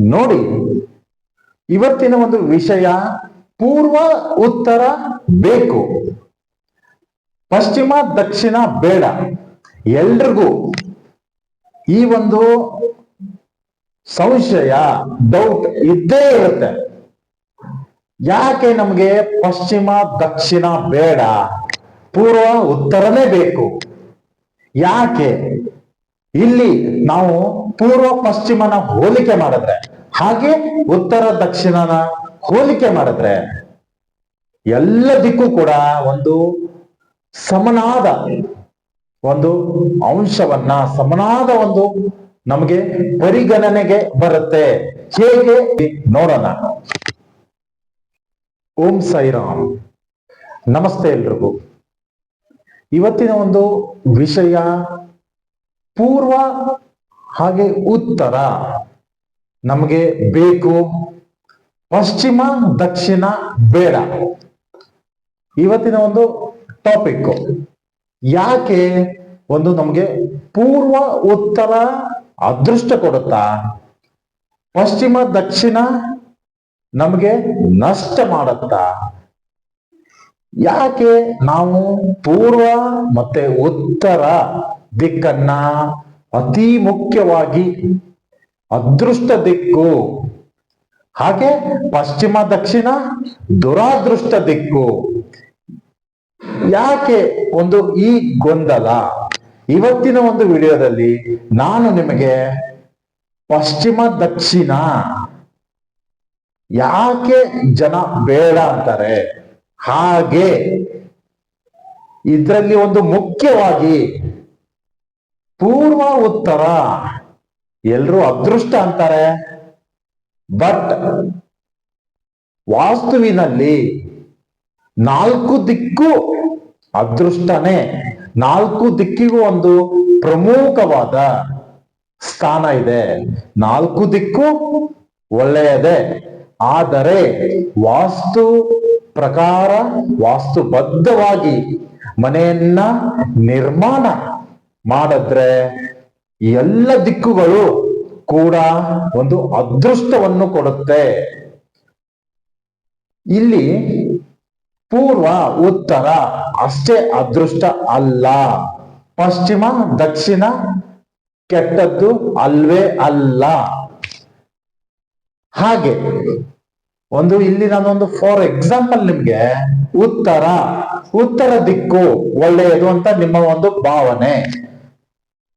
ನೋಡಿ, ಇವತ್ತಿನ ಒಂದು ವಿಷಯ ಪೂರ್ವ ಉತ್ತರ ಬೇಕು. ಪಶ್ಚಿಮ, ದಕ್ಷಿಣ ಬೇಡ. ಎಲ್ರಿಗೂ ಈ ಒಂದು ಸಂಶಯ ಡೌಟ್ ಇದ್ದೇ ಇರುತ್ತೆ. ಯಾಕೆ ನಮಗೆ ಪಶ್ಚಿಮ, ದಕ್ಷಿಣ ಬೇಡ? ಪೂರ್ವ ಉತ್ತರನೇ ಬೇಕು. ಯಾಕೆ? ಇಲ್ಲಿ ನಾವು ಪೂರ್ವ ಪಶ್ಚಿಮನ ಹೋಲಿಕೆ ಮಾಡಿದ್ರೆ, ಹಾಗೆ ಉತ್ತರ ದಕ್ಷಿಣನ ಹೋಲಿಕೆ ಮಾಡಿದ್ರೆ, ಎಲ್ಲ ದಿಕ್ಕೂ ಕೂಡ ಒಂದು ಸಮನಾದ ಒಂದು ಅಂಶವನ್ನ, ಸಮನಾದ ಒಂದು ನಮಗೆ ಪರಿಗಣನೆಗೆ ಬರುತ್ತೆ. ಹೇಗೆ? ನೋಡೋಣ. ಓಂ ಸೈರಾಮ್ ನಮಸ್ತೆ ಎಲ್ರಿಗೂ. ಇವತ್ತಿನ ಒಂದು ವಿಷಯ ಪೂರ್ವ ಹಾಗೆ ಉತ್ತರ ನಮಗೆ ಬೇಕು. ಪಶ್ಚಿಮ, ದಕ್ಷಿಣ, ಬೇಡ. ಇವತ್ತಿನ ಒಂದು ಟಾಪಿಕ್ ಯಾಕೆ ಒಂದು ನಮಗೆ ಪೂರ್ವ, ಉತ್ತರ ಅದೃಷ್ಟ ಕೊಡುತ್ತಾ? ಪಶ್ಚಿಮ, ದಕ್ಷಿಣ ನಮಗೆ ನಷ್ಟ ಮಾಡುತ್ತಾ? ಯಾಕೆ ನಾವು ಪೂರ್ವ ಮತ್ತೆ ಉತ್ತರ ದಿಕ್ಕನ್ನ ಅತಿ ಮುಖ್ಯವಾಗಿ ಅದೃಷ್ಟ ದಿಕ್ಕು. ಹಾಗೆ ಪಶ್ಚಿಮ, ದಕ್ಷಿಣ ದುರಾದೃಷ್ಟ ದಿಕ್ಕು. ಯಾಕೆ ಒಂದು ಈ ಗೊಂದಲ? ಇವತ್ತಿನ ಒಂದು ವಿಡಿಯೋದಲ್ಲಿ ನಾನು ನಿಮಗೆ ಪಶ್ಚಿಮ, ದಕ್ಷಿಣ ಯಾಕೆ ಜನ ಬೇಡ ಅಂತಾರೆ? ಹಾಗೆ ಇದರಲ್ಲಿ ಒಂದು ಮುಖ್ಯವಾಗಿ ಪೂರ್ವ ಉತ್ತರ. ಎಲ್ರೂ ಅದೃಷ್ಟ ಅಂತಾರೆ. ಬಟ್ ವಾಸ್ತುವಿನಲ್ಲಿ ನಾಲ್ಕು ದಿಕ್ಕು ಅದೃಷ್ಟನೇ. ನಾಲ್ಕು ದಿಕ್ಕಿಗೂ ಒಂದು ಪ್ರಮುಖವಾದ ಸ್ಥಾನ ಇದೆ. ನಾಲ್ಕು ದಿಕ್ಕು ಒಳ್ಳೆಯದೇ. ಆದರೆ ವಾಸ್ತು ಪ್ರಕಾರ, ವಾಸ್ತುಬದ್ಧವಾಗಿ ಮನೆಯನ್ನ ನಿರ್ಮಾಣ ಮಾಡಿದ್ರೆ ಎಲ್ಲ ದಿಕ್ಕುಗಳು ಕೂಡ ಒಂದು ಅದೃಷ್ಟವನ್ನು ಕೊಡುತ್ತೆ. ಇಲ್ಲಿ ಪೂರ್ವ, ಉತ್ತರ ಅಷ್ಟೇ ಅದೃಷ್ಟ ಅಲ್ಲ. ಪಶ್ಚಿಮ, ದಕ್ಷಿಣ ಕೆಟ್ಟದ್ದು ಅಲ್ವೇ ಅಲ್ಲ. ಹಾಗೆ ಒಂದು ಇಲ್ಲಿ ನಾನೊಂದು ಫಾರ್ ಎಕ್ಸಾಂಪಲ್ ನಿಮ್ಗೆ ಉತ್ತರ ಉತ್ತರ ದಿಕ್ಕು ಒಳ್ಳೆಯದು ಅಂತ ನಿಮ್ಮ ಒಂದು ಭಾವನೆ.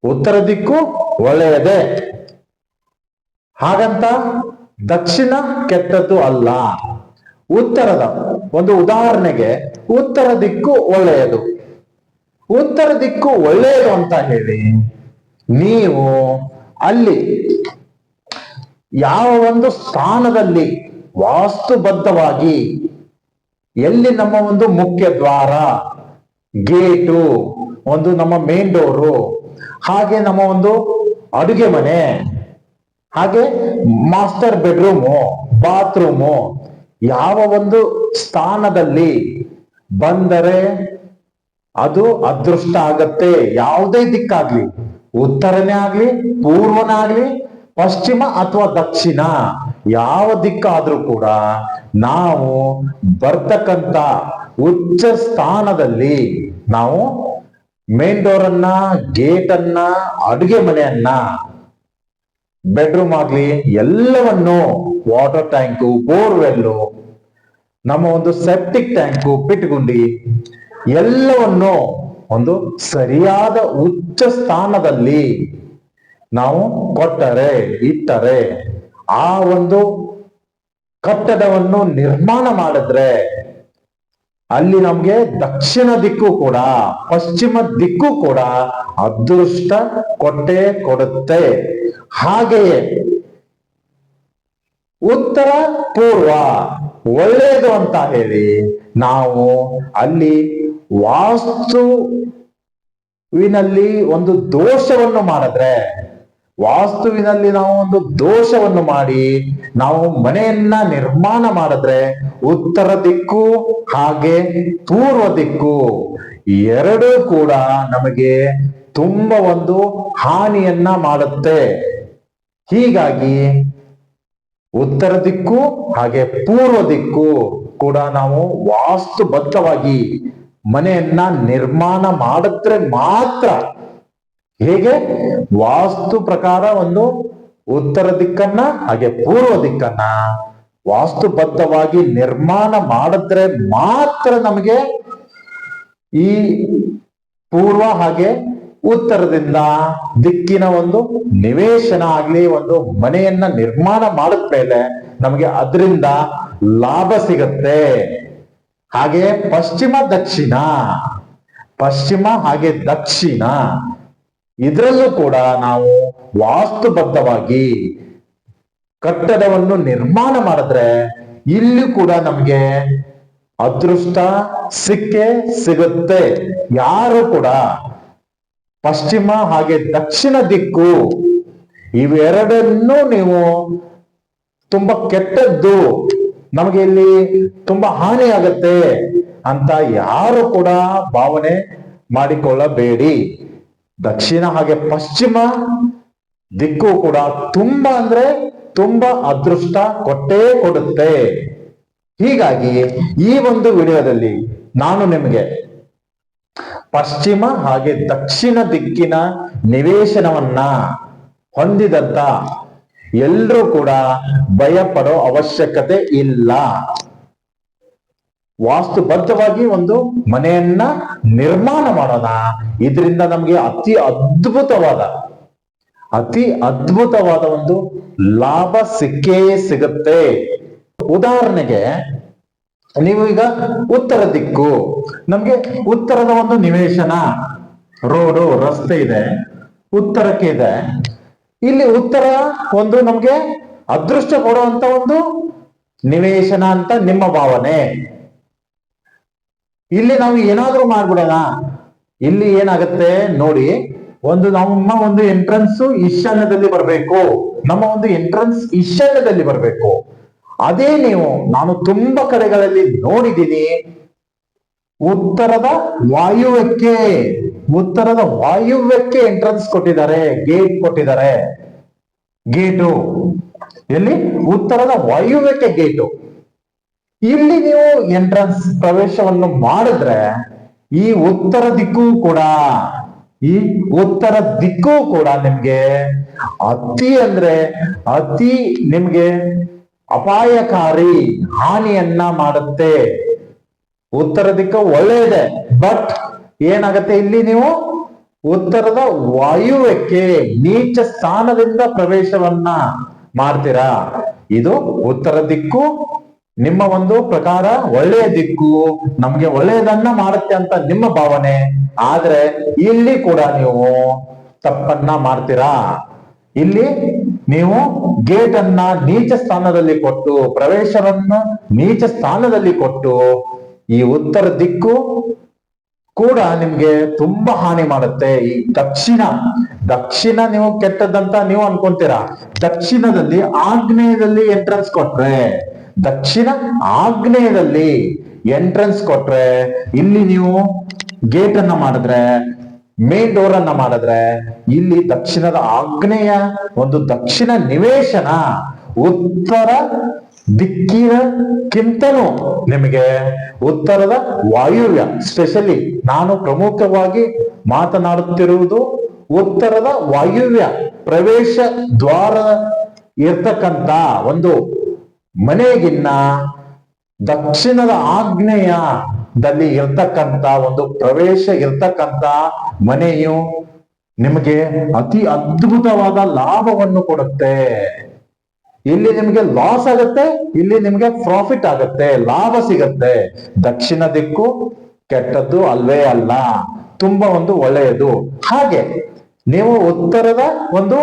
ಉತ್ತರ ದಿಕ್ಕು ಒಳ್ಳೆಯದೇ. ಹಾಗಂತ ದಕ್ಷಿಣ ಕೆಟ್ಟದ್ದು ಅಲ್ಲ. ಉತ್ತರದ ಒಂದು ಉದಾಹರಣೆಗೆ ಉತ್ತರ ದಿಕ್ಕು ಒಳ್ಳೆಯದು. ಉತ್ತರ ದಿಕ್ಕು ಒಳ್ಳೆಯದು ಅಂತ ಹೇಳಿ ನೀವು ಅಲ್ಲಿ ಯಾವ ಒಂದು ಸ್ಥಾನದಲ್ಲಿ ವಾಸ್ತುಬದ್ಧವಾಗಿ ಎಲ್ಲಿ ನಮ್ಮ ಒಂದು ಮುಖ್ಯ ದ್ವಾರ, ಗೇಟು, ಒಂದು ನಮ್ಮ ಮೇನ್ ಡೋರು ಹಾಗೆ ನಮ್ಮ ಒಂದು ಅಡುಗೆ ಮನೆ, ಹಾಗೆ ಮಾಸ್ಟರ್ ಬೆಡ್ರೂಮು, ಬಾತ್ರೂಮು, ಯಾವ ಒಂದು ಸ್ಥಾನದಲ್ಲಿ ಬಂದರೆ ಅದು ಅದೃಷ್ಟ ಆಗತ್ತೆ. ಯಾವುದೇ ದಿಕ್ಕಾಗ್ಲಿ, ಉತ್ತರನೇ ಆಗ್ಲಿ, ಪೂರ್ವನೇ ಆಗ್ಲಿ, ಪಶ್ಚಿಮ ಅಥವಾ ದಕ್ಷಿಣ, ಯಾವ ದಿಕ್ಕಾದ್ರೂ ಕೂಡ ನಾವು ಬರ್ತಕ್ಕಂತ ಉಚ್ಚ ಸ್ಥಾನದಲ್ಲಿ ನಾವು ಮೇನ್ ಡೋರ್ ಅನ್ನ ಗೇಟ್ ಅನ್ನ ಅಡುಗೆ ಮನೆಯನ್ನ ಬೆಡ್ರೂಮ್ ಆಗ್ಲಿ ಎಲ್ಲವನ್ನು ವಾಟರ್ ಟ್ಯಾಂಕು ಬೋರ್ವೆಲ್ಲು ನಮ್ಮ ಒಂದು ಸೆಪ್ಟಿಕ್ ಟ್ಯಾಂಕು ಪಿಟ್ಗುಂಡಿ ಎಲ್ಲವನ್ನು ಒಂದು ಸರಿಯಾದ ಉಚ್ಚ ಸ್ಥಾನದಲ್ಲಿ ನಾವು ಕೊಟ್ಟರೆ, ಇಟ್ಟರೆ, ಆ ಒಂದು ಕಟ್ಟಡವನ್ನು ನಿರ್ಮಾಣ ಮಾಡಿದ್ರೆ ಅಲ್ಲಿ ನಮ್ಗೆ ದಕ್ಷಿಣ ದಿಕ್ಕು ಕೂಡ, ಪಶ್ಚಿಮ ದಿಕ್ಕು ಕೂಡ ಅದೃಷ್ಟ ಕೊಟ್ಟೆ ಕೊಡುತ್ತೆ. ಹಾಗೆಯೇ ಉತ್ತರ ಪೂರ್ವ ಒಳ್ಳೆಯದು ಅಂತ ಹೇಳಿ ನಾವು ಅಲ್ಲಿ ವಾಸ್ತುವಿನಲ್ಲಿ ಒಂದು ದೋಷವನ್ನು ಮಾಡಿದ್ರೆ ವಾಸ್ತುವಿನಲ್ಲಿ ನಾವು ಒಂದು ದೋಷವನ್ನು ಮಾಡಿ ನಾವು ಮನೆಯನ್ನ ನಿರ್ಮಾಣ ಮಾಡಿದ್ರೆ ಉತ್ತರ ದಿಕ್ಕು ಹಾಗೆ ಪೂರ್ವ ದಿಕ್ಕು ಎರಡೂ ಕೂಡ ನಮಗೆ ತುಂಬಾ ಒಂದು ಹಾನಿಯನ್ನ ಮಾಡುತ್ತೆ. ಹೀಗಾಗಿ ಉತ್ತರ ದಿಕ್ಕು ಹಾಗೆ ಪೂರ್ವ ದಿಕ್ಕು ಕೂಡ ನಾವು ವಾಸ್ತುಬದ್ಧವಾಗಿ ಮನೆಯನ್ನ ನಿರ್ಮಾಣ ಮಾಡಿದ್ರೆ ಮಾತ್ರ ಹೇಗೆ? ವಾಸ್ತು ಪ್ರಕಾರ ಒಂದು ಉತ್ತರ ದಿಕ್ಕನ್ನ, ಹಾಗೆ ಪೂರ್ವ ದಿಕ್ಕನ್ನ ವಾಸ್ತುಬದ್ಧವಾಗಿ ನಿರ್ಮಾಣ ಮಾಡಿದ್ರೆ ಮಾತ್ರ ನಮಗೆ ಈ ಪೂರ್ವ ಹಾಗೆ ಉತ್ತರದಿಂದ ದಿಕ್ಕಿನ ಒಂದು ನಿವೇಶನ ಆಗ್ಲಿ, ಒಂದು ಮನೆಯನ್ನ ನಿರ್ಮಾಣ ಮಾಡಿದ್ಮೇಲೆ ನಮಗೆ ಅದರಿಂದ ಲಾಭ ಸಿಗತ್ತೆ. ಹಾಗೆ ಪಶ್ಚಿಮ ದಕ್ಷಿಣ, ಪಶ್ಚಿಮ ಹಾಗೆ ದಕ್ಷಿಣ. ಇದರಲ್ಲೂ ಕೂಡ ನಾವು ವಾಸ್ತುಬದ್ಧವಾಗಿ ಕಟ್ಟಡವನ್ನು ನಿರ್ಮಾಣ ಮಾಡಿದ್ರೆ ಇಲ್ಲಿ ಕೂಡ ನಮಗೆ ಅದೃಷ್ಟ ಸಿಕ್ಕೆ ಸಿಗುತ್ತೆ. ಯಾರು ಕೂಡ ಪಶ್ಚಿಮ ಹಾಗೆ ದಕ್ಷಿಣ ದಿಕ್ಕು ಇವೆರಡನ್ನೂ ನೀವು ತುಂಬಾ ಕೆಟ್ಟದ್ದು, ನಮಗೆ ಇಲ್ಲಿ ತುಂಬಾ ಹಾನಿ ಆಗತ್ತೆ ಅಂತ ಯಾರು ಕೂಡ ಭಾವನೆ ಮಾಡಿಕೊಳ್ಳಬೇಡಿ. ದಕ್ಷಿಣ ಹಾಗೆ ಪಶ್ಚಿಮ ದಿಕ್ಕು ಕೂಡ ತುಂಬಾ ಅಂದ್ರೆ ತುಂಬಾ ಅದೃಷ್ಟ ಕೊಟ್ಟೇ ಕೊಡುತ್ತೆ. ಹೀಗಾಗಿ ಈ ಒಂದು ವಿಡಿಯೋದಲ್ಲಿ ನಾನು ನಿಮಗೆ ಪಶ್ಚಿಮ ಹಾಗೆ ದಕ್ಷಿಣ ದಿಕ್ಕಿನ ನಿವೇಶನವನ್ನ ಹೊಂದಿದಂತ ಎಲ್ಲರೂ ಕೂಡ ಭಯಪಡೋ ಅವಶ್ಯಕತೆ ಇಲ್ಲ. ವಾಸ್ತುಬದ್ಧವಾಗಿ ಒಂದು ಮನೆಯನ್ನ ನಿರ್ಮಾಣ ಮಾಡೋಣ. ಇದರಿಂದ ನಮಗೆ ಅತಿ ಅದ್ಭುತವಾದ ಅತಿ ಅದ್ಭುತವಾದ ಒಂದು ಲಾಭ ಸಿಕ್ಕೇ ಸಿಗುತ್ತೆ. ಉದಾಹರಣೆಗೆ, ನೀವು ಈಗ ಉತ್ತರ ದಿಕ್ಕು, ನಮ್ಗೆ ಉತ್ತರದ ಒಂದು ನಿವೇಶನ, ರೋಡು, ರಸ್ತೆ ಇದೆ, ಉತ್ತರಕ್ಕೆ ಇದೆ. ಇಲ್ಲಿ ಉತ್ತರ ಒಂದು ನಮ್ಗೆ ಅದೃಷ್ಟ ಕೊಡುವಂತ ಒಂದು ನಿವೇಶನ ಅಂತ ನಿಮ್ಮ ಭಾವನೆ. ಇಲ್ಲಿ ನಾವು ಏನಾದ್ರೂ ಮಾಡ್ಬಿಡೋಣ. ಇಲ್ಲಿ ಏನಾಗುತ್ತೆ? ನೋಡಿ, ಒಂದು ನಮ್ಮ ಒಂದು ಎಂಟ್ರೆನ್ಸ್ ಈಶಾನ್ಯದಲ್ಲಿ ಬರಬೇಕು. ನಮ್ಮ ಒಂದು ಎಂಟ್ರೆನ್ಸ್ ಈಶಾನ್ಯದಲ್ಲಿ ಬರಬೇಕು. ಅದೇ ನೀವು, ನಾನು ತುಂಬಾ ಕಡೆಗಳಲ್ಲಿ ನೋಡಿದ್ದೀನಿ. ಉತ್ತರದ ವಾಯುವ್ಯಕ್ಕೆ ಉತ್ತರದ ವಾಯುವ್ಯಕ್ಕೆ ಎಂಟ್ರೆನ್ಸ್ ಕೊಟ್ಟಿದ್ದಾರೆ ಗೇಟ್ ಕೊಟ್ಟಿದ್ದಾರೆ. ಗೇಟು ಎಲ್ಲಿ? ಉತ್ತರದ ವಾಯುವ್ಯಕ್ಕೆ ಗೇಟು ಇಲ್ಲಿ ನೀವು ಎಂಟ್ರನ್ಸ್ ಪ್ರವೇಶವನ್ನು ಮಾಡಿದ್ರೆ, ಈ ಉತ್ತರ ದಿಕ್ಕು ಕೂಡ, ಈ ಉತ್ತರ ದಿಕ್ಕು ಕೂಡ ನಿಮ್ಗೆ ಅತಿ ಅಂದ್ರೆ ಅತಿ ನಿಮ್ಗೆ ಅಪಾಯಕಾರಿ ಹಾನಿಯನ್ನ ಮಾಡುತ್ತೆ. ಉತ್ತರ ದಿಕ್ಕು ಒಳ್ಳೆಯದೆ ಬಟ್ ಏನಾಗತ್ತೆ ಇಲ್ಲಿ ನೀವು? ಉತ್ತರದ ವಾಯುವ್ಯಕ್ಕೆ ನೀಚ ಸ್ಥಾನದಿಂದ ಪ್ರವೇಶವನ್ನ ಮಾಡ್ತೀರಾ. ಇದು ಉತ್ತರ ದಿಕ್ಕು ನಿಮ್ಮ ಒಂದು ಪ್ರಕಾರ ಒಳ್ಳೆಯ ದಿಕ್ಕು ನಮ್ಗೆ ಒಳ್ಳೆಯದನ್ನ ಮಾಡುತ್ತೆ ಅಂತ ನಿಮ್ಮ ಭಾವನೆ. ಆದ್ರೆ ಇಲ್ಲಿ ಕೂಡ ನೀವು ತಪ್ಪನ್ನ ಮಾಡ್ತೀರಾ? ಇಲ್ಲಿ ನೀವು ಗೇಟ್ ಅನ್ನ ನೀಚ ಸ್ಥಾನದಲ್ಲಿ ಕೊಟ್ಟು, ಪ್ರವೇಶವನ್ನು ನೀಚ ಸ್ಥಾನದಲ್ಲಿ ಕೊಟ್ಟು, ಈ ಉತ್ತರ ದಿಕ್ಕು ಕೂಡ ನಿಮ್ಗೆ ತುಂಬಾ ಹಾನಿ ಮಾಡುತ್ತೆ. ಈ ದಕ್ಷಿಣ ದಕ್ಷಿಣ ನೀವು ಕೆಟ್ಟದಂತ ನೀವು ಅನ್ಕೊಂತೀರಾ? ದಕ್ಷಿಣದಲ್ಲಿ, ಆಗ್ನೇಯದಲ್ಲಿ ಎಂಟ್ರೆನ್ಸ್ ಕೊಟ್ರೆ. ದಕ್ಷಿಣ ಆಗ್ನೇಯದಲ್ಲಿ ಎಂಟ್ರೆನ್ಸ್ ಕೊಟ್ರೆ, ಇಲ್ಲಿ ನೀವು ಗೇಟ್ ಅನ್ನ ಮಾಡಿದ್ರೆ ಮೇನ್ ಡೋರ್ ಅನ್ನ ಮಾಡಿದ್ರೆ, ಇಲ್ಲಿ ದಕ್ಷಿಣದ ಆಗ್ನೇಯ ಒಂದು ದಕ್ಷಿಣ ನಿವೇಶನ ಉತ್ತರ ದಿಕ್ಕಿನಕ್ಕಿಂತನೂ ನಿಮಗೆ ಉತ್ತರದ ವಾಯುವ್ಯ ಸ್ಪೆಷಲಿ ನಾನು ಪ್ರಮುಖವಾಗಿ ಮಾತನಾಡುತ್ತಿರುವುದು ಉತ್ತರದ ವಾಯುವ್ಯ, ಪ್ರವೇಶ ದ್ವಾರ ಇರ್ತಕ್ಕಂತ ಒಂದು ಮನೆಗಿನ್ನ ದಕ್ಷಿಣದ ಆಗ್ನೇಯದಲ್ಲಿ ಇರ್ತಕ್ಕಂತ ಒಂದು ಪ್ರವೇಶ ಇರ್ತಕ್ಕಂತ ಮನೆಯು ನಿಮಗೆ ಅತಿ ಅದ್ಭುತವಾದ ಲಾಭವನ್ನು ಕೊಡುತ್ತೆ. ಇಲ್ಲಿ ನಿಮಗೆ ಲಾಸ್ ಆಗುತ್ತೆ, ಇಲ್ಲಿ ನಿಮಗೆ ಪ್ರಾಫಿಟ್ ಆಗುತ್ತೆ, ಲಾಭ ಸಿಗತ್ತೆ. ದಕ್ಷಿಣ ದಿಕ್ಕು ಕೆಟ್ಟದ್ದು ಅಲ್ವೇ ಅಲ್ಲ, ತುಂಬಾ ಒಂದು ಒಳ್ಳೆಯದು. ಹಾಗೆ ನೀವು ಉತ್ತರದ ಒಂದು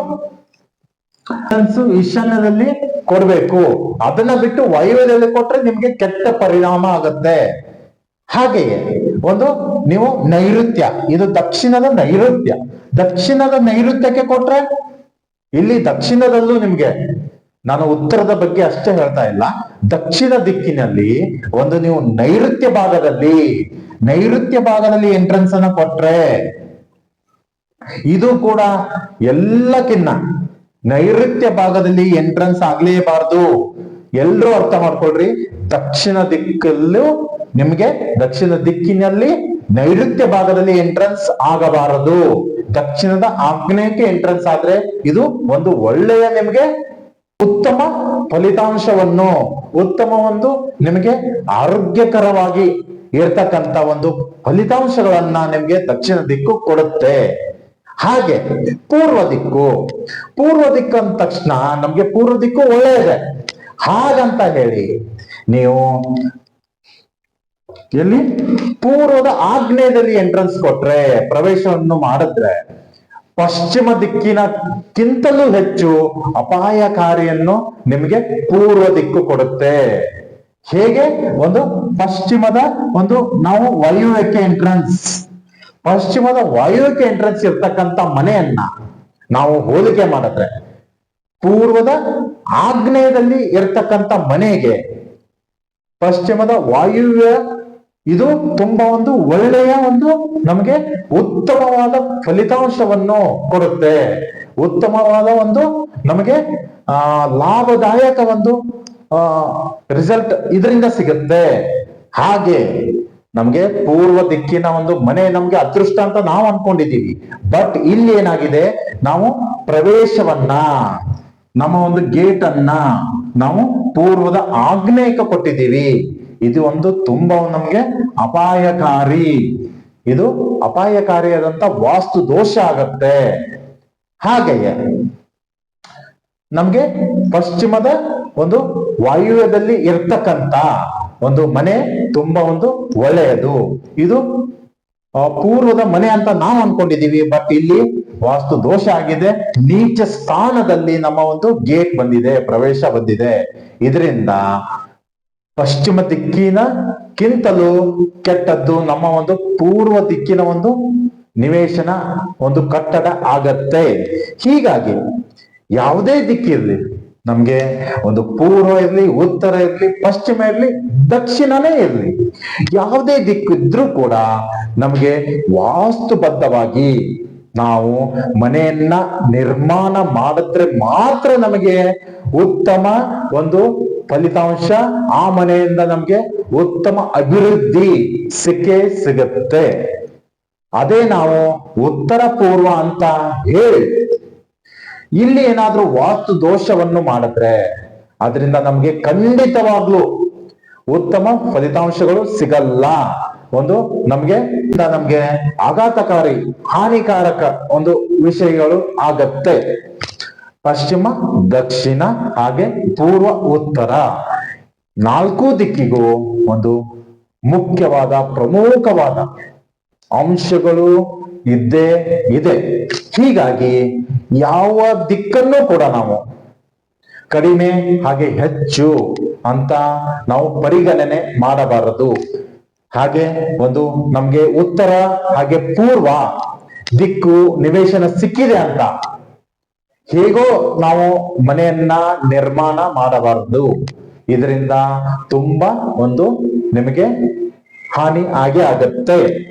ಈಶಾನ್ಯದಲ್ಲಿ ಕೊಡ್ಬೇಕು. ಅದನ್ನ ಬಿಟ್ಟು ವಾಯುವ್ಯದಲ್ಲಿ ಕೊಟ್ರೆ ನಿಮ್ಗೆ ಕೆಟ್ಟ ಪರಿಣಾಮ ಆಗತ್ತೆ. ಹಾಗೆಯೇ ಒಂದು ನೀವು ನೈಋತ್ಯ, ಇದು ದಕ್ಷಿಣದ ನೈಋತ್ಯ. ದಕ್ಷಿಣದ ನೈಋತ್ಯಕ್ಕೆ ಕೊಟ್ರೆ ಇಲ್ಲಿ ದಕ್ಷಿಣದಲ್ಲೂ ನಿಮ್ಗೆ, ನಾನು ಉತ್ತರದ ಬಗ್ಗೆ ಅಷ್ಟೇ ಹೇಳ್ತಾ ಇಲ್ಲ. ದಕ್ಷಿಣ ದಿಕ್ಕಿನಲ್ಲಿ ಒಂದು ನೀವು ನೈಋತ್ಯ ಭಾಗದಲ್ಲಿ ನೈಋತ್ಯ ಭಾಗದಲ್ಲಿ ಎಂಟ್ರೆನ್ಸ್ ಅನ್ನ ಕೊಟ್ರೆ, ಇದು ಕೂಡ ಎಲ್ಲಕ್ಕಿನ್ನ ನೈಋತ್ಯ ಭಾಗದಲ್ಲಿ ಎಂಟ್ರೆನ್ಸ್ ಆಗ್ಲೇಬಾರ್ದು. ಎಲ್ರೂ ಅರ್ಥ ಮಾಡ್ಕೊಳ್ರಿ. ದಕ್ಷಿಣ ದಿಕ್ಕಲ್ಲೂ ನಿಮ್ಗೆ ದಕ್ಷಿಣ ದಿಕ್ಕಿನಲ್ಲಿ ನೈಋತ್ಯ ಭಾಗದಲ್ಲಿ ಎಂಟ್ರೆನ್ಸ್ ಆಗಬಾರದು. ದಕ್ಷಿಣದ ಆಗ್ನೇಯಕ್ಕೆ ಎಂಟ್ರೆನ್ಸ್ ಆದ್ರೆ ಇದು ಒಂದು ಒಳ್ಳೆಯ ನಿಮ್ಗೆ ಉತ್ತಮ ಫಲಿತಾಂಶವನ್ನು, ಉತ್ತಮ ಒಂದು ನಿಮಗೆ ಆರೋಗ್ಯಕರವಾಗಿ ಇರ್ತಕ್ಕಂತ ಒಂದು ಫಲಿತಾಂಶಗಳನ್ನ ನಿಮ್ಗೆ ದಕ್ಷಿಣ ದಿಕ್ಕು ಕೊಡುತ್ತೆ. ಹಾಗೆ ಪೂರ್ವ ದಿಕ್ಕು. ಪೂರ್ವ ದಿಕ್ಕು ಅಂದ ತಕ್ಷಣ ನಮ್ಗೆ ಪೂರ್ವ ದಿಕ್ಕು ಒಳ್ಳೆಯದೆ. ಹಾಗಂತ ಹೇಳಿ ನೀವು ಎಲ್ಲಿ? ಪೂರ್ವದ ಆಗ್ನೇಯದಲ್ಲಿ ಎಂಟ್ರೆನ್ಸ್ ಕೊಟ್ರೆ, ಪ್ರವೇಶವನ್ನು ಮಾಡಿದ್ರೆ ಪಶ್ಚಿಮ ದಿಕ್ಕಿನಕ್ಕಿಂತಲೂ ಹೆಚ್ಚು ಅಪಾಯಕಾರಿಯನ್ನು ನಿಮಗೆ ಪೂರ್ವ ದಿಕ್ಕು ಕೊಡುತ್ತೆ. ಹೇಗೆ? ಒಂದು ಪಶ್ಚಿಮದ ಒಂದು ನಾವು ವಾಯುವ್ಯಕ್ಕೆ ಎಂಟ್ರೆನ್ಸ್ ಪಶ್ಚಿಮದ ವಾಯುವ್ಯಕ್ಕೆ ಎಂಟ್ರೆನ್ಸ್ ಇರ್ತಕ್ಕಂಥ ಮನೆಯನ್ನ ನಾವು ಹೋಲಿಕೆ ಮಾಡಿದ್ರೆ, ಪೂರ್ವದ ಆಗ್ನೇಯದಲ್ಲಿ ಇರ್ತಕ್ಕಂಥ ಮನೆಗೆ ಪಶ್ಚಿಮದ ವಾಯುವ್ಯ ಇದು ತುಂಬಾ ಒಂದು ಒಳ್ಳೆಯ ಒಂದು ನಮಗೆ ಉತ್ತಮವಾದ ಫಲಿತಾಂಶವನ್ನು ಕೊಡುತ್ತೆ. ಉತ್ತಮವಾದ ಒಂದು ನಮಗೆ, ಆ, ಲಾಭದಾಯಕ ಒಂದು ರಿಸಲ್ಟ್ ಇದರಿಂದ ಸಿಗುತ್ತೆ. ಹಾಗೆ ನಮ್ಗೆ ಪೂರ್ವ ದಿಕ್ಕಿನ ಒಂದು ಮನೆ ನಮ್ಗೆ ಅದೃಷ್ಟ ಅಂತ ನಾವು ಅನ್ಕೊಂಡಿದ್ದೀವಿ. ಬಟ್ ಇಲ್ಲಿ ಏನಾಗಿದೆ? ನಾವು ಪ್ರವೇಶವನ್ನ, ನಮ್ಮ ಒಂದು ಗೇಟ್ ಅನ್ನ ನಾವು ಪೂರ್ವದ ಆಗ್ನೇಯಕ್ಕೆ ಕೊಟ್ಟಿದ್ದೀವಿ. ಇದು ಒಂದು ತುಂಬಾ ನಮ್ಗೆ ಅಪಾಯಕಾರಿ. ಇದು ಅಪಾಯಕಾರಿಯಾದಂತ ವಾಸ್ತು ದೋಷ ಆಗತ್ತೆ. ಹಾಗೆಯೇ, ನಮ್ಗೆ ಪಶ್ಚಿಮದ ಒಂದು ವಾಯುವ್ಯದಲ್ಲಿ ಇರ್ತಕ್ಕಂತ ಒಂದು ಮನೆ ತುಂಬಾ ಒಂದು ಒಳ್ಳೆಯದು. ಇದು ಪೂರ್ವದ ಮನೆ ಅಂತ ನಾವು ಅನ್ಕೊಂಡಿದೀವಿ ಬಟ್ ಇಲ್ಲಿ ವಾಸ್ತು ದೋಷ ಆಗಿದೆ. ನೀಚ ಸ್ಥಾನದಲ್ಲಿ ನಮ್ಮ ಒಂದು ಗೇಟ್ ಬಂದಿದೆ, ಪ್ರವೇಶ ಬಂದಿದೆ. ಇದರಿಂದ ಪಶ್ಚಿಮ ದಿಕ್ಕಿನಕ್ಕಿಂತಲೂ ಕೆಟ್ಟದ್ದು ನಮ್ಮ ಒಂದು ಪೂರ್ವ ದಿಕ್ಕಿನ ಒಂದು ನಿವೇಶನ, ಒಂದು ಕಟ್ಟಡ ಆಗತ್ತೆ. ಹೀಗಾಗಿ ಯಾವುದೇ ದಿಕ್ಕಿರ್ಲಿ ನಮ್ಗೆ ಒಂದು ಪೂರ್ವ ಇರ್ಲಿ, ಉತ್ತರ ಇರ್ಲಿ, ಪಶ್ಚಿಮ ಇರ್ಲಿ, ದಕ್ಷಿಣನೇ ಇರ್ಲಿ, ಯಾವುದೇ ದಿಕ್ಕು ಇದ್ರೂ ಕೂಡ ನಮ್ಗೆ ವಾಸ್ತುಬದ್ಧವಾಗಿ ನಾವು ಮನೆಯನ್ನ ನಿರ್ಮಾಣ ಮಾಡಿದ್ರೆ ಮಾತ್ರ ನಮಗೆ ಉತ್ತಮ ಒಂದು ಫಲಿತಾಂಶ ಆ ಮನೆಯಿಂದ ನಮ್ಗೆ ಉತ್ತಮ ಅಭಿವೃದ್ಧಿ ಸಿಕ್ಕೇ ಸಿಗುತ್ತೆ. ಅದೇ ನಾವು ಉತ್ತರ ಪೂರ್ವ ಅಂತ ಹೇಳಿ ಇಲ್ಲಿ ಏನಾದ್ರೂ ವಾಸ್ತು ದೋಷವನ್ನು ಮಾಡಿದ್ರೆ ಅದರಿಂದ ನಮಗೆ ಖಂಡಿತವಾಗ್ಲೂ ಉತ್ತಮ ಫಲಿತಾಂಶಗಳು ಸಿಗಲ್ಲ. ಒಂದು ನಮ್ಗೆ ನಮ್ಗೆ ಆಘಾತಕಾರಿ, ಹಾನಿಕಾರಕ ಒಂದು ವಿಷಯಗಳು ಆಗತ್ತೆ. ಪಶ್ಚಿಮ, ದಕ್ಷಿಣ ಹಾಗೆ ಪೂರ್ವ, ಉತ್ತರ. ನಾಲ್ಕು ದಿಕ್ಕಿಗೂ ಒಂದು ಮುಖ್ಯವಾದ, ಪ್ರಮುಖವಾದ ಅಂಶಗಳು ಇದ್ದೇ ಇದೆ. ಹೀಗಾಗಿ ಯಾವ ದಿಕ್ಕನ್ನು ಕೂಡ ನಾವು ಕಡಿಮೆ ಹಾಗೆ ಹೆಚ್ಚು ಅಂತ ನಾವು ಪರಿಗಣನೆ ಮಾಡಬಾರದು. ಹಾಗೆ ಒಂದು ನಮ್ಗೆ ಉತ್ತರ ಹಾಗೆ ಪೂರ್ವ ದಿಕ್ಕು ನಿವೇಶನ ಸಿಕ್ಕಿದೆ ಅಂತ. ಹೇಗೋ ನಾವು ಮನೆಯನ್ನ ನಿರ್ಮಾಣ ಮಾಡಬಾರದು. ಇದರಿಂದ ತುಂಬಾ ಒಂದು ನಿಮಗೆ ಹಾನಿ ಆಗೇ ಆಗತ್ತೆ.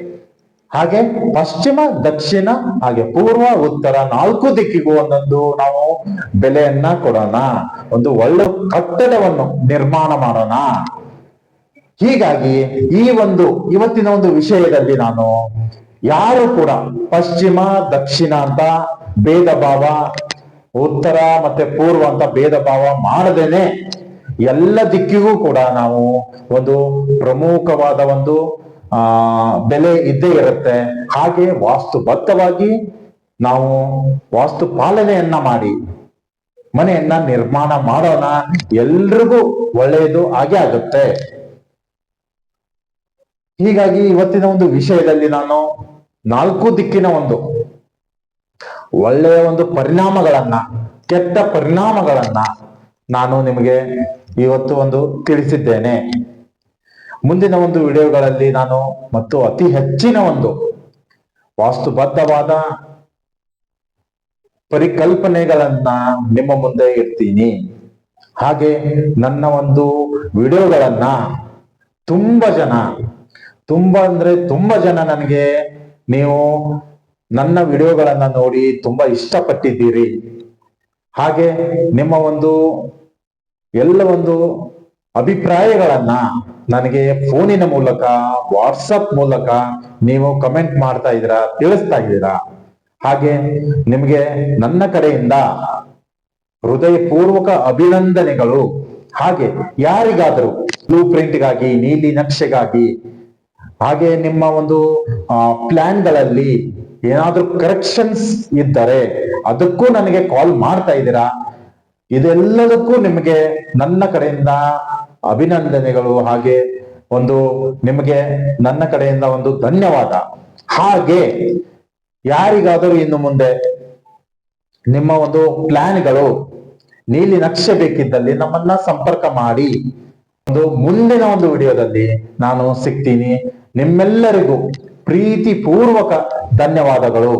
ಹಾಗೆ ಪಶ್ಚಿಮ, ದಕ್ಷಿಣ ಹಾಗೆ ಪೂರ್ವ, ಉತ್ತರ ನಾಲ್ಕು ದಿಕ್ಕಿಗೂ ಒಂದೊಂದು ನಾವು ಬೆಲೆಯನ್ನ ಕೊಡೋಣ. ಒಂದು ಒಳ್ಳೆ ಕಟ್ಟಡವನ್ನು ನಿರ್ಮಾಣ ಮಾಡೋಣ. ಹೀಗಾಗಿ ಈ ಒಂದು ಇವತ್ತಿನ ಒಂದು ವಿಷಯದಲ್ಲಿ ನಾನು ಯಾರು ಕೂಡ ಪಶ್ಚಿಮ, ದಕ್ಷಿಣ ಅಂತ ಭೇದ ಭಾವ, ಉತ್ತರ ಮತ್ತೆ ಪೂರ್ವ ಅಂತ ಭೇದ ಭಾವ ಮಾಡದೇನೆ. ಎಲ್ಲ ದಿಕ್ಕಿಗೂ ಕೂಡ ನಾವು ಒಂದು ಪ್ರಮುಖವಾದ ಒಂದು ಆ, ಬೆಲೆ ಇದ್ದೇ ಇರುತ್ತೆ. ಹಾಗೆ ವಾಸ್ತುಬದ್ಧವಾಗಿ ನಾವು ವಾಸ್ತು ಪಾಲನೆಯನ್ನ ಮಾಡಿ, ಮನೆಯನ್ನ ನಿರ್ಮಾಣ ಮಾಡೋಣ, ಎಲ್ರಿಗೂ ಒಳ್ಳೆಯದು ಹಾಗೆ ಆಗುತ್ತೆ. ಹೀಗಾಗಿ ಇವತ್ತಿನ ಒಂದು ವಿಷಯದಲ್ಲಿ ನಾನು ನಾಲ್ಕು ದಿಕ್ಕಿನ ಒಂದು ಒಳ್ಳೆಯ ಒಂದು ಪರಿಣಾಮಗಳನ್ನ, ಕೆಟ್ಟ ಪರಿಣಾಮಗಳನ್ನ ನಾನು ನಿಮಗೆ ಇವತ್ತು ಒಂದು ತಿಳಿಸಿದ್ದೇನೆ. ಮುಂದಿನ ಒಂದು ವಿಡಿಯೋಗಳಲ್ಲಿ ನಾನು ಮತ್ತು ಅತಿ ಹೆಚ್ಚಿನ ಒಂದು ವಾಸ್ತುಬದ್ಧವಾದ ಪರಿಕಲ್ಪನೆಗಳನ್ನ ನಿಮ್ಮ ಮುಂದೆ ಇರ್ತೀನಿ ಹಾಗೆ ನನ್ನ ಒಂದು ವಿಡಿಯೋಗಳನ್ನ ತುಂಬಾ ಜನ, ತುಂಬಾ ಅಂದ್ರೆ ತುಂಬಾ ಜನ ನನಗೆ ನೀವು ನನ್ನ ವಿಡಿಯೋಗಳನ್ನ ನೋಡಿ ತುಂಬಾ ಇಷ್ಟಪಟ್ಟಿದ್ದೀರಿ. ಹಾಗೆ ನಿಮ್ಮ ಒಂದು ಎಲ್ಲ ಒಂದು ಅಭಿಪ್ರಾಯಗಳನ್ನ ನನಗೆ ಫೋನಿನ ಮೂಲಕ, ವಾಟ್ಸಪ್ ಮೂಲಕ ನೀವು ಕಮೆಂಟ್ ಮಾಡ್ತಾ ಇದ್ದೀರಾ, ತಿಳಿಸ್ತಾ ಇದ್ದೀರಾ? ಹಾಗೆ ನಿಮಗೆ ನನ್ನ ಕಡೆಯಿಂದ ಹೃದಯಪೂರ್ವಕ ಅಭಿನಂದನೆಗಳು. ಹಾಗೆ ಯಾರಿಗಾದರೂ ಬ್ಲೂ ಪ್ರಿಂಟ್ಗಾಗಿ ನೀಲಿ ನಕ್ಷೆಗಾಗಿ, ಹಾಗೆ ನಿಮ್ಮ ಒಂದು ಪ್ಲಾನ್ಗಳಲ್ಲಿ ಏನಾದರೂ ಕರೆಕ್ಷನ್ಸ್ ಇದ್ದರೆ ಅದಕ್ಕೂ ನನಗೆ ಕಾಲ್ ಮಾಡ್ತಾ ಇದ್ದೀರಾ? ಇದೆಲ್ಲದಕ್ಕೂ ನಿಮಗೆ ನನ್ನ ಕಡೆಯಿಂದ ಅಭಿನಂದನೆಗಳು ಹಾಗೆ ಒಂದು ನಿಮಗೆ ನನ್ನ ಕಡೆಯಿಂದ ಒಂದು ಧನ್ಯವಾದ. ಹಾಗೆ ಯಾರಿಗಾದರೂ ಇನ್ನು ಮುಂದೆ ನಿಮ್ಮ ಒಂದು ಪ್ಲಾನ್ಗಳು, ನೀಲಿ ನಕ್ಷೆ ಬೇಕಿದ್ದಲ್ಲಿ ನಮ್ಮನ್ನ ಸಂಪರ್ಕ ಮಾಡಿ, ಒಂದು ಮುಂದಿನ ಒಂದು ವಿಡಿಯೋದಲ್ಲಿ ನಾನು ಸಿಗ್ತೀನಿ. ನಿಮ್ಮೆಲ್ಲರಿಗೂ ಪ್ರೀತಿ ಪೂರ್ವಕ ಧನ್ಯವಾದಗಳು.